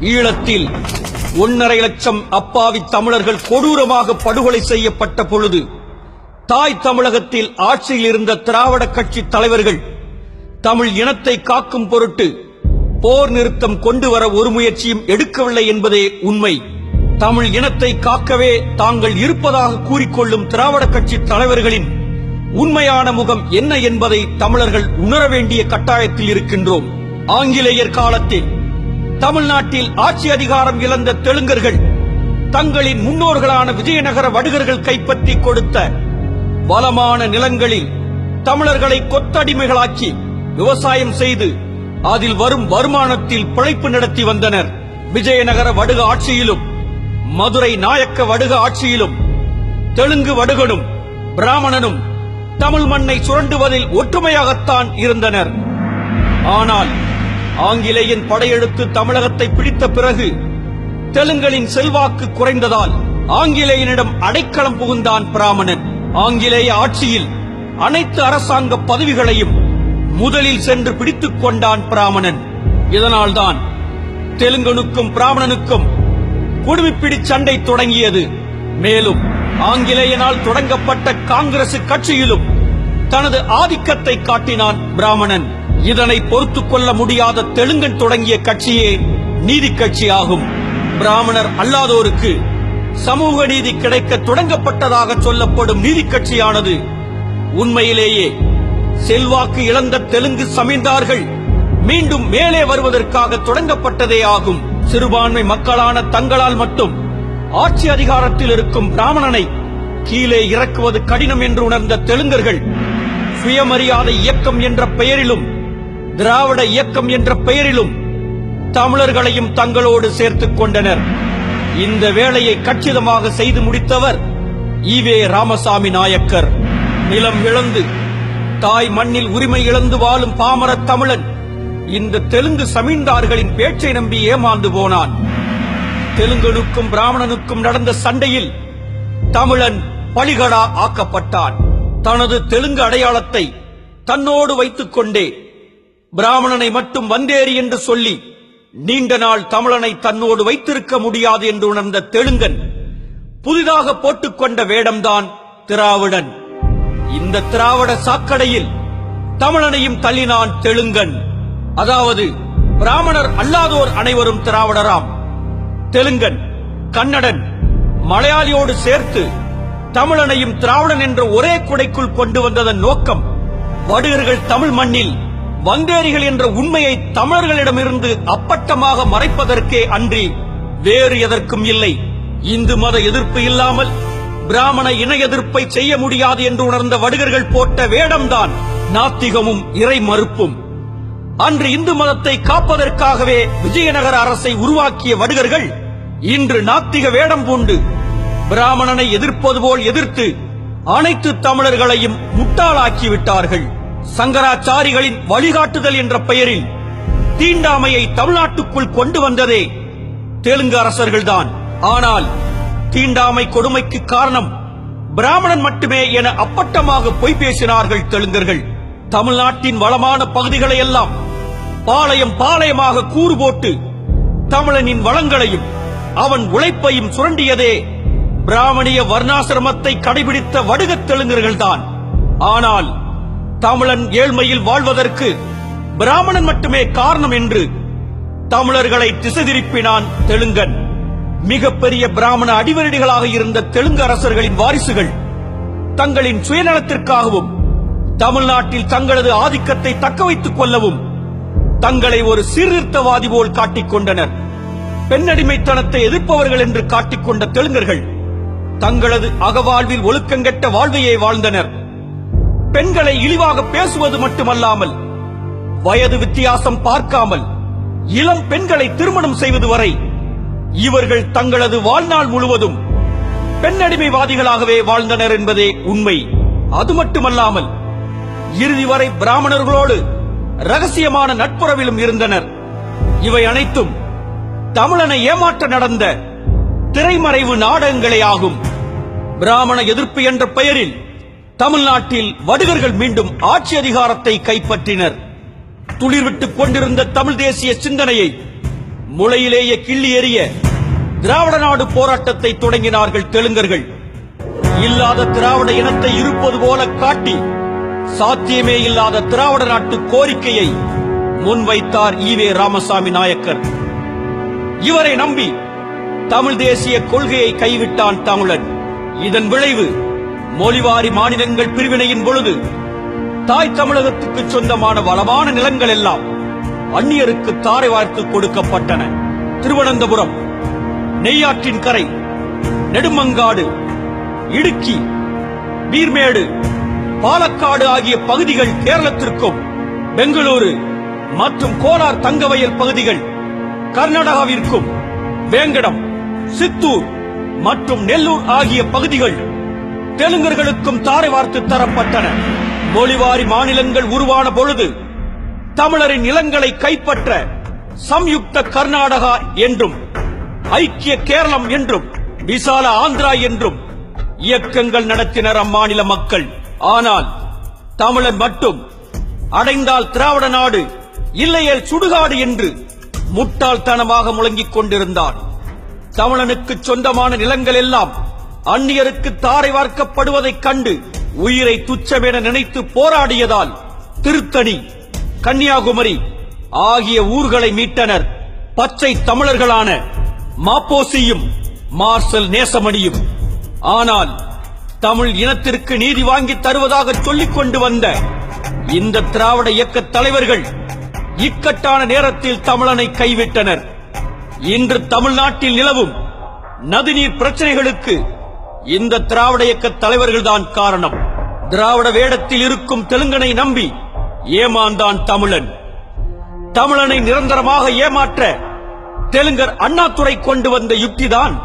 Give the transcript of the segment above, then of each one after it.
ஈழத்தில் ஒன்னரை லட்சம் அப்பாவி தமிழர்கள் கொடூரமாக படுகொலை செய்யப்பட்ட பொழுது தாய் தமிழகத்தில் ஆட்சியில் இருந்த திராவிட கட்சி தலைவர்கள் தமிழ் இனத்தை காக்கும் பொருட்டு போர் நிறுத்தம் கொண்டு வர ஒரு முயற்சியும் எடுக்கவில்லை என்பதே உண்மை. தமிழ் இனத்தை காக்கவே தாங்கள் இருப்பதாக கூறிக்கொள்ளும் திராவிட கட்சி தலைவர்களின் உண்மையான முகம் என்ன என்பதை தமிழர்கள் உணர வேண்டிய கட்டாயத்தில் இருக்கின்றோம். ஆங்கிலேயர் காலத்தில் தமிழ்நாட்டில் ஆட்சி அதிகாரம் இழந்த தெலுங்கர்கள் தங்களின் முன்னோர்களான விஜயநகர வடுகர்கள் கைப்பற்றி கொடுத்த வளமான நிலங்களில் தமிழர்களை கொத்தடிமைகளாக்கி விவசாயம் செய்து அதில் வரும் வருமானத்தில் பிழைப்பு நடத்தி வந்தனர். விஜயநகர வடுக ஆட்சியிலும் மதுரை நாயக்க வடுக ஆட்சியிலும் தெலுங்கு வடுகனும் பிராமணனும் தமிழ் மண்ணை சுரண்டுவதில் ஒற்றுமையாகத்தான் இருந்தனர். ஆனால் ஆங்கிலேயன் படையெடுத்து தமிழகத்தை பிடித்த பிறகு தெலுங்கலின் செல்வாக்கு குறைந்ததால் ஆங்கிலேயனிடம் அடைக்கலம் புகுந்தான் பிராமணன். ஆங்கிலேய ஆட்சியில் அனைத்து அரசாங்க பதவிகளையும் முதலில் சென்று பிடித்துக் கொண்டான் பிராமணன். இதனால்தான் தெலுங்கனுக்கும் பிராமணனுக்கும் குடுமிப்பிடி சண்டை தொடங்கியது. மேலும் ஆங்கிலேயனால் தொடங்கப்பட்ட காங்கிரஸ் கட்சியிலும் தனது ஆதிக்கத்தை காட்டினான் பிராமணன். இதனை பொறுத்துக் கொள்ள முடியாத தெலுங்கன் தொடங்கிய கட்சியே நீதி கட்சி ஆகும் பிராமணர் அல்லாதோருக்கு சமூக நீதி கிடைக்க தொடங்கப்பட்டதாக சொல்லப்படும் நீதி கட்சியானது உண்மையிலேயே செல்வாக்கு இழந்த தெலுங்கு சமீந்தார்கள் மீண்டும் மேலே வருவதற்காக தொடங்கப்பட்டதே ஆகும். சிறுபான்மை மக்களான தங்களால் மட்டும் ஆட்சி அதிகாரத்தில் இருக்கும் பிராமணனை கீழே இறக்குவது கடினம் என்று உணர்ந்த தெலுங்கர்கள் சுயமரியாதை இயக்கம் என்ற பெயரிலும் திராவிட இயக்கம் என்ற பெயரிலும் தமிழர்களையும் தங்களோடு சேர்த்துக் கொண்டனர். இந்த வேலையை கச்சிதமாக செய்து முடித்தவர் ஈவே ராமசாமி நாயக்கர். நிலம் இழந்து தாய் மண்ணில் உரிமை இழந்து வாழும் பாமர தமிழன் இந்த தெலுங்கு சமீன்தார்களின் பேச்சை நம்பி ஏமாந்து போனான். தெலுங்கனுக்கும் பிராமணனுக்கும் நடந்த சண்டையில் தமிழன் பலிகடா ஆக்கப்பட்டான். தனது தெலுங்கு அடையாளத்தை தன்னோடு வைத்துக் கொண்டே பிராமணனை மட்டும் வந்தேறி என்று சொல்லி நீண்ட நாள் தமிழனை தன்னோடு வைத்திருக்க முடியாது என்று உணர்ந்த தெலுங்கன் புதிதாக போட்டுக்கொண்ட வேடம்தான் திராவிடன். இந்த திராவிட சாக்கடையில் தமிழனையும் தள்ளினான் தெலுங்கன். அதாவது பிராமணர் அல்லாதோர் அனைவரும் திராவிடராம். தெலுங்கன் கன்னடன் மலையாளியோடு சேர்த்து தமிழனையும் திராவிடன் என்ற ஒரே குடைக்குள் கொண்டு வந்ததன் நோக்கம் வடுகர்கள் தமிழ் மண்ணில் வந்தேரிகள் என்ற உண்மையை தமிழர்களிடமிருந்து அப்பட்டமாக மறைப்பதற்கே அன்றி வேறு எதற்கும் இல்லை. இந்து மத எதிர்ப்பு இல்லாமல் பிராமண இன எதிர்ப்பை செய்ய முடியாது என்று உணர்ந்த வடுகர்கள் போட்ட வேடம்தான் நாத்திகமும் இறை மறுப்பும் அன்று இந்து மதத்தை காப்பதற்காகவே விஜயநகர அரசை உருவாக்கிய வடுகர்கள் இன்று நாத்திக வேடம் பூண்டு பிராமணனை எதிர்ப்பது போல் எதிர்த்து அனைத்து தமிழர்களையும் முட்டாளாக்கிவிட்டார்கள். சங்கராச்சாரிகளின் வழிகாட்டுதல் என்ற பெயரில் தீண்டாமையை தமிழ்நாட்டுக்குள் கொண்டு வந்ததே தெலுங்கு அரசர்கள்தான். ஆனால் தீண்டாமை கொடுமைக்கு காரணம் பிராமணன் மட்டுமே என அப்பட்டமாக பொய் பேசினார்கள் தெலுங்கர்கள். தமிழ்நாட்டின் வளமான பகுதிகளை எல்லாம் பாளையம் பாளையமாக கூறு போட்டு தமிழனின் வளங்களையும் அவன் உழைப்பையும் சுரண்டியதே பிராமணிய வர்ணாசிரமத்தை கடைபிடித்த வடுகத் தெலுங்கர்கள்தான். ஆனால் தமிழன் ஏழ்மையில் வாழ்வதற்கு பிராமணன் மட்டுமே காரணம் என்று தமிழர்களை திசை திருப்பினான் தெலுங்கன். மிகப்பெரிய பிராமண அடிவரடிகளாக இருந்த தெலுங்கு அரசர்களின் வாரிசுகள் தங்களின் சுயநலத்திற்காகவும் தமிழ்நாட்டில் தங்களது ஆதிக்கத்தை தக்க வைத்துக் கொள்ளவும் தங்களை ஒரு சீர்திருத்தவாதி போல் காட்டிக்கொண்டனர் பெண்ணடிமைத்தனத்தை எதிர்ப்பவர்கள் என்று காட்டிக்கொண்ட தெலுங்கர்கள் தங்களது அகவாழ்வில் ஒழுக்கங்கெட்ட வாழ்வையே வாழ்ந்தனர். பெண்களை இழிவாக பேசுவது மட்டுமல்லாமல் வயது வித்தியாசம் பார்க்காமல் இளம் பெண்களை திருமணம் செய்வது வரை இவர்கள் தங்களது வாழ்நாள் முழுவதும் பெண்ணடிமைவாதிகளாகவே வாழ்ந்தனர் என்பதே உண்மை. அது மட்டுமல்லாமல் இறுதி வரை பிராமணர்களோடு ரகசியமான நட்புறவிலும் இருந்தனர். இவை அனைத்தும் தமிழனை ஏமாற்ற நடந்த திரைமறைவு நாடகங்களே ஆகும். பிராமண எதிர்ப்பு என்ற பெயரில் தமிழ்நாட்டில் வடுகர்கள் மீண்டும் ஆட்சி அதிகாரத்தை கைப்பற்றினர். துளிர்விட்டுக் கொண்டிருந்த தமிழ் தேசிய சிந்தனையை முளையிலேயே கிள்ளி எறிய திராவிட நாடு போராட்டத்தை தொடங்கினார்கள் தெலுங்கர்கள். இல்லாத திராவிட இனத்தை இருப்பது போல காட்டி சாத்தியமே இல்லாத திராவிட நாட்டு கோரிக்கையை முன்வைத்தார் ஈவே ராமசாமி நாயக்கர். இவரை நம்பி தமிழ் தேசிய கொள்கையை கைவிட்டான் தமிழன். இதன் விளைவு மொழிவாரி மாநிலங்கள் பிரிவினையின் பொழுது தாய் தமிழகத்துக்கு சொந்தமான வளமான நிலங்கள் எல்லாம் அந்நியருக்கு தாரை வார்த்து கொடுக்கப்பட்டன. திருவனந்தபுரம் நெய்யாற்றின் கரை நெடுமங்காடு இடுக்கி பீர்மேடு பாலக்காடு ஆகிய பகுதிகள் கேரளத்திற்கும் பெங்களூரு மற்றும் கோலார் தங்கவயல் பகுதிகள் கர்நாடகாவிற்கும் வேங்கடம் சித்தூர் மற்றும் நெல்லூர் ஆகிய பகுதிகள் தெலுங்கர்களுக்கும் தாரை வார்த்து தரப்பட்டன. மொழிவாரி மாநிலங்கள் உருவான பொழுது தமிழரின் நிலங்களை கைப்பற்ற சம்யுக்த கர்நாடகா என்றும் ஐக்கிய கேரளம் என்றும் விசால ஆந்திரா என்றும் இயக்கங்கள் நடத்தினர் அம்மாநில மக்கள். ஆனால் தமிழன் மட்டும் அடைந்தால் திராவிட நாடு இல்லையேல் சுடுகாடு என்று முட்டாள்தனமாக முழங்கிக் கொண்டிருந்தான் தமிழனுக்கு சொந்தமான நிலங்கள் எல்லாம் அந்நியருக்கு தாரை வார்க்கப்படுவதைக் கண்டு உயிரை துச்சமென நினைத்து போராடியதால் திருத்தணி கன்னியாகுமரி ஆகிய ஊர்களை மீட்டனர். பச்சை தமிழர்களான மாப்போசியும் மார்சல் நேசமணியும். ஆனால் தமிழ் இனத்திற்கு நீதி வாங்கி தருவதாக சொல்லிக் கொண்டு வந்த இந்த திராவிட இயக்க தலைவர்கள் இக்கட்டான நேரத்தில் தமிழனை கைவிட்டனர். இன்று தமிழ்நாட்டில் நிலவும் நதிநீர் பிரச்சனைகளுக்கு இந்த திராவிட இயக்க தலைவர்கள்தான் காரணம். திராவிட வேடத்தில் இருக்கும் தெலுங்கனை நம்பி ஏமாந்தான் தமிழன். தமிழனை நிரந்தரமாக ஏமாற்ற தெலுங்கர் அண்ணாதுரை கொண்டு வந்த யுக்திதான்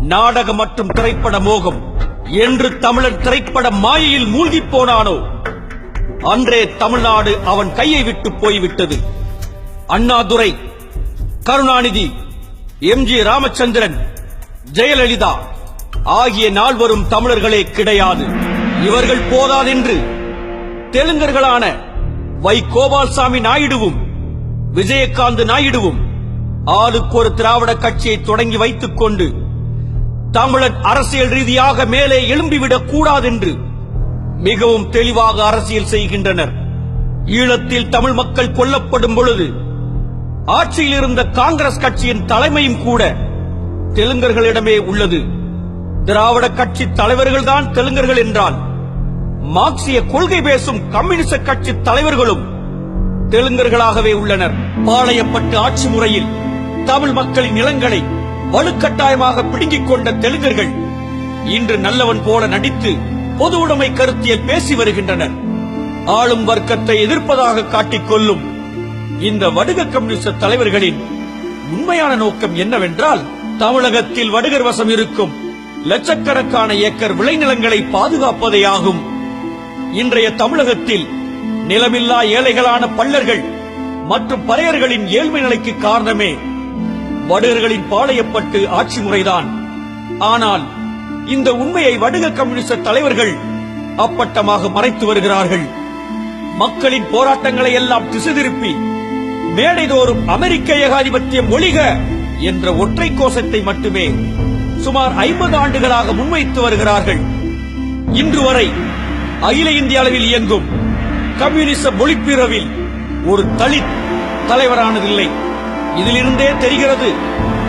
நாடக மற்றும் திரைப்பட மோகம். என்று தமிழன் திரைப்பட மாயையில் மூழ்கிப் போனானோ? அன்றே தமிழ்நாடு அவன் கையை விட்டு போய்விட்டது. அண்ணாதுரை கருணாநிதி எம் ஜி ராமச்சந்திரன் ஜெயலலிதா ஆகிய நால்வரும் தமிழர்களே கிடையாது. இவர்கள் போதாதென்று தெலுங்கர்களான வை கோபால்சாமி நாயுடுவும் விஜயகாந்த் நாயுடுவும் ஆளுக்கு ஒரு திராவிட கட்சியை தொடங்கி வைத்துக் கொண்டு தமிழன் அரசியல் ரீதியாக மேலே எழும்பிவிடக் கூடாதென்று மிகவும் தெளிவாக அரசியல் செய்கின்றனர். ஈழத்தில் தமிழ் மக்கள் கொல்லப்படும் பொழுது ஆட்சியில் இருந்த காங்கிரஸ் கட்சியின் தலைமையும் கூட தெலுங்கர்களிடமே உள்ளது. திராவிட கட்சி தலைவர்கள்தான் தெலுங்கர்கள் என்றால் மார்க்சிய கொள்கை பேசும் கம்யூனிச கட்சி தலைவர்களும் தெலுங்கர்களாகவே உள்ளனர். பாளையப்பட்டு ஆட்சி முறையில் தமிழ் மக்களின் நிலங்களை வலுக்கட்டாயமாக பிடுங்கிக் கொண்ட தெலுங்கர்கள் இன்று நல்லவன் போல நடித்து பொது உடைமை கருத்தியல் பேசி வருகின்றனர். ஆளும் வர்க்கத்தை எதிர்ப்பதாக காட்டிக்கொள்ளும் இந்த வடுக கம்யூனிஸ்ட் தலைவர்களின் உண்மையான நோக்கம் என்னவென்றால் தமிழகத்தில் வடுகர் வசம் இருக்கும். லட்சக்கணக்கான ஏக்கர் விளைநிலங்களை பாதுகாப்பதே ஆகும் இன்றைய தமிழகத்தில் நிலமில்லா ஏழைகளான பள்ளர்கள் மற்றும் பறையர்களின் ஏழ்மை நிலைக்கு காரணமே வடுகர்களின் பாளையப்பட்டு ஆட்சி முறைதான். ஆனால் இந்த உண்மையை வடுக கம்யூனிஸ்ட் தலைவர்கள் அப்பட்டமாக மறைத்து வருகிறார்கள். மக்களின் போராட்டங்களை எல்லாம் திசை திருப்பி மேடைதோறும் அமெரிக்க ஏகாதிபத்தியம் ஒழிக என்ற ஒற்றை கோஷத்தை மட்டுமே சுமார் ஐம்பது ஆண்டுகளாக முன்வைத்து வருகிறார்கள். இன்று வரை அகில இந்திய அளவில் இயங்கும் கம்யூனிச ஒளிப்பிரவில் ஒரு தலித் தலைவரானதில்லை. இதிலிருந்தே தெரிகிறது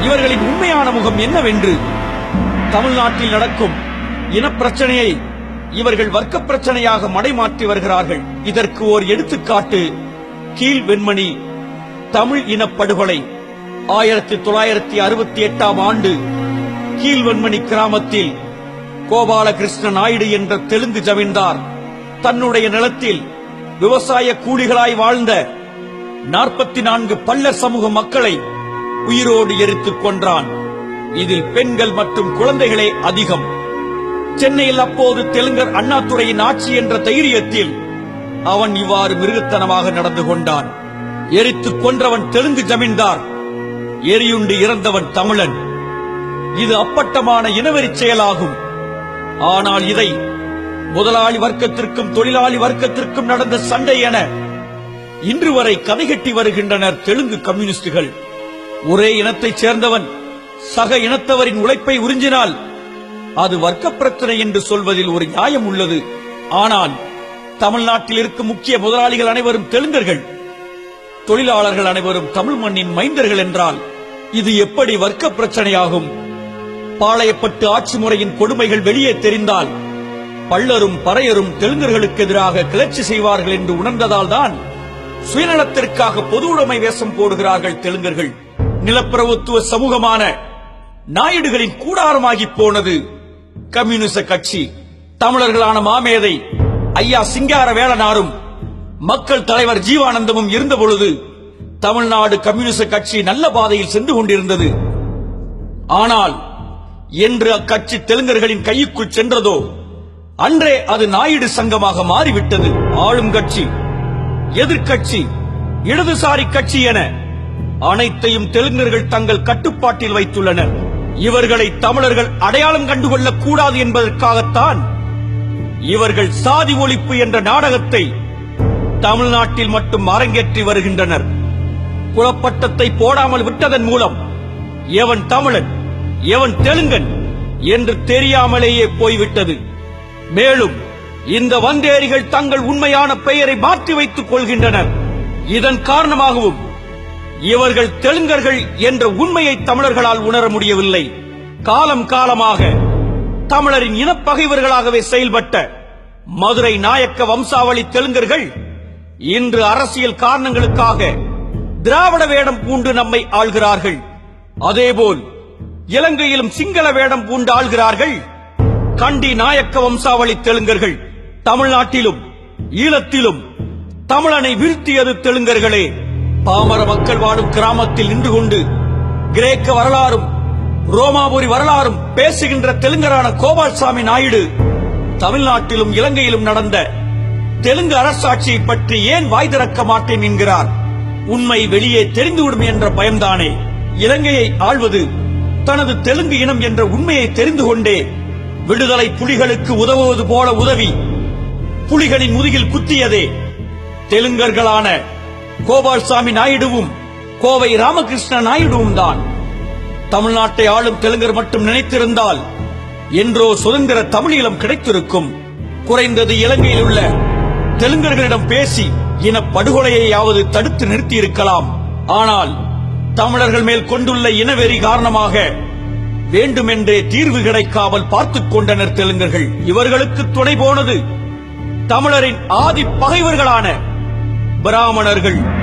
இவர்களின் உண்மையான முகம் என்னவென்று. தமிழ்நாட்டில் நடக்கும் இனப்பிரச்சனையை இவர்கள் வர்க்க பிரச்சனையாக மடைமாற்றி வருகிறார்கள். இதற்கு ஓர் எடுத்துக்காட்டு கீழ் வெண்மணி தமிழ் இனப்படுகொலை. ஆயிரத்தி தொள்ளாயிரத்தி அறுபத்தி எட்டாம் ஆண்டு கீழ்வன்மணி கிராமத்தில் கோபாலகிருஷ்ண நாயுடு என்ற தெலுங்கு ஜமீன்தார் தன்னுடைய நிலத்தில் விவசாய கூலிகளாய் வாழ்ந்த நாற்பத்தி நான்கு பள்ளர் சமூக மக்களை உயிரோடு எரித்துக் கொன்றான். இதில் பெண்கள் மற்றும் குழந்தைகளே அதிகம். சென்னையில் அப்போது தெலுங்கர் அண்ணாதுரையின் ஆட்சி என்ற தைரியத்தில் அவன் இவ்வாறு மிருகத்தனமாக நடந்து கொண்டான். எரித்துக் கொன்றவன் தெலுங்கு ஜமீன்தார். எரியுண்டு இறந்தவன் தமிழன். இது அப்பட்டமான இனவெறிச் செயலாகும். ஆனால் இதை முதலாளி வர்க்கத்திற்கும் தொழிலாளி வர்க்கத்திற்கும் நடந்த சண்டை என இன்று வரை கதைகட்டி வருகின்றனர் தெலுங்கு கம்யூனிஸ்டுகள். ஒரே இனத்தைச் சேர்ந்தவன் சக இனத்தவரின் உழைப்பை உறிஞ்சினால் அது வர்க்க பிரச்சனை என்று சொல்வதில் ஒரு நியாயம் உள்ளது. ஆனால் தமிழ்நாட்டில் இருக்கும் முக்கிய முதலாளிகள் அனைவரும் தெலுங்கர்கள். தொழிலாளர்கள் அனைவரும் தமிழ் மண்ணின் மைந்தர்கள் என்றால் இது எப்படி வர்க்க பிரச்சனையாகும் பாளையப்பட்டு ஆட்சி முறையின் கொடுமைகள் வெளியே தெரிந்தால் பள்ளரும் பறையரும் தெலுங்கர்களுக்கு எதிராக கிளர்ச்சி செய்வார்கள் என்று உணர்ந்ததால் தான் சுயநலத்திற்காக பொது உடைமை வேஷம் போடுகிறார்கள் தெலுங்கர்கள். நிலப்பிரபுத்துவ சமூகமான நாயுடுகளின் கூடாரமாகி போனது கம்யூனிச கட்சி. தமிழர்களான மாமேதை ஐயா சிங்கார வேளனாரும் மக்கள் தலைவர் ஜீவானந்தமும் இருந்த பொழுது தமிழ்நாடு கம்யூனிச கட்சி நல்ல பாதையில் சென்று கொண்டிருந்தது. ஆனால் என்று அக்கட்சி தெலுங்கர்களின் கையுக்குள் சென்றதோ அன்றே அது நாயுடு சங்கமாக மாறிவிட்டது. ஆளும் கட்சி எதிர்கட்சி இடதுசாரி கட்சி என அனைத்தையும் தெலுங்கர்கள் தங்கள் கட்டுப்பாட்டில் வைத்துள்ளனர். இவர்களை தமிழர்கள் அடையாளம் கண்டுகொள்ளக் கூடாது என்பதற்காகத்தான் இவர்கள் சாதி ஒழிப்பு என்ற நாடகத்தை தமிழ்நாட்டில் மட்டும் அரங்கேற்றி வருகின்றனர். குலப்பட்டத்தை போடாமல் விட்டதன் மூலம் எவன் தமிழன்? எவன் தெலுங்கன் என்று தெரியாமலேயே போய்விட்டது. மேலும் இந்த வந்தேரிகள் தங்கள் உண்மையான பெயரை மாற்றி வைத்துக் கொள்கின்றனர். இதன் காரணமாகவும் இவர்கள் தெலுங்கர்கள் என்ற உண்மையை தமிழர்களால் உணர முடியவில்லை. காலம் காலமாக தமிழரின் இனப்பகைவர்களாகவே செயல்பட்ட மதுரை நாயக்க வம்சாவளி தெலுங்கர்கள் இன்று அரசியல் காரணங்களுக்காக திராவிட வேடம் பூண்டு நம்மை ஆள்கிறார்கள். அதேபோல் இலங்கையிலும் சிங்கள வேடம் பூண்டு ஆள்கிறார்கள் கண்டி நாயக்க வம்சாவளி தெலுங்கர்கள் தமிழ்நாட்டிலும் ஈழத்திலும் தமிழனை வீழ்த்தியது தெலுங்கர்களே. பாமர மக்கள் வாழும் கிராமத்தில் நின்று கொண்டு கிரேக்க வரலாறும் ரோமாபுரி வரலாறும் பேசுகின்ற தெலுங்கரான கோபால்சாமி நாயுடு தமிழ்நாட்டிலும் இலங்கையிலும் நடந்த தெலுங்கு அரசாட்சியை பற்றி ஏன் வாய் திறக்க மாட்டேன் என்கிறார். உண்மை வெளியே தெரிந்துவிடும் என்ற பயம்தானே. இலங்கையை ஆள்வது தனது தெலுங்கு இனம் என்ற உண்மையை தெரிந்து கொண்டே விடுதலை புலிகளுக்கு உதவுவது போல உதவி புலிகளின் முதுகில் குத்தியதே. தெலுங்கர்களான கோபால்சாமி நாயுடுவும் கோவை ராமகிருஷ்ண நாயுடுவும் தான். தமிழ்நாட்டை ஆளும் தெலுங்கர் மட்டும் நினைத்திருந்தால் என்றோ சுதந்திர தமிழீழம் கிடைத்திருக்கும். குறைந்தது இலங்கையில் உள்ள தெலுங்கர்களிடம் பேசி இன படுகொலையையாவது தடுத்து நிறுத்தியிருக்கலாம். ஆனால் தமிழர்கள் மேல் கொண்டுள்ள இனவெறி காரணமாக வேண்டுமென்றே தீர்வு கிடைக்காமல் பார்த்துக் கொண்டனர் தெலுங்கர்கள். இவர்களுக்கு துணை போனது தமிழரின் ஆதி பகைவர்களான பிராமணர்கள்.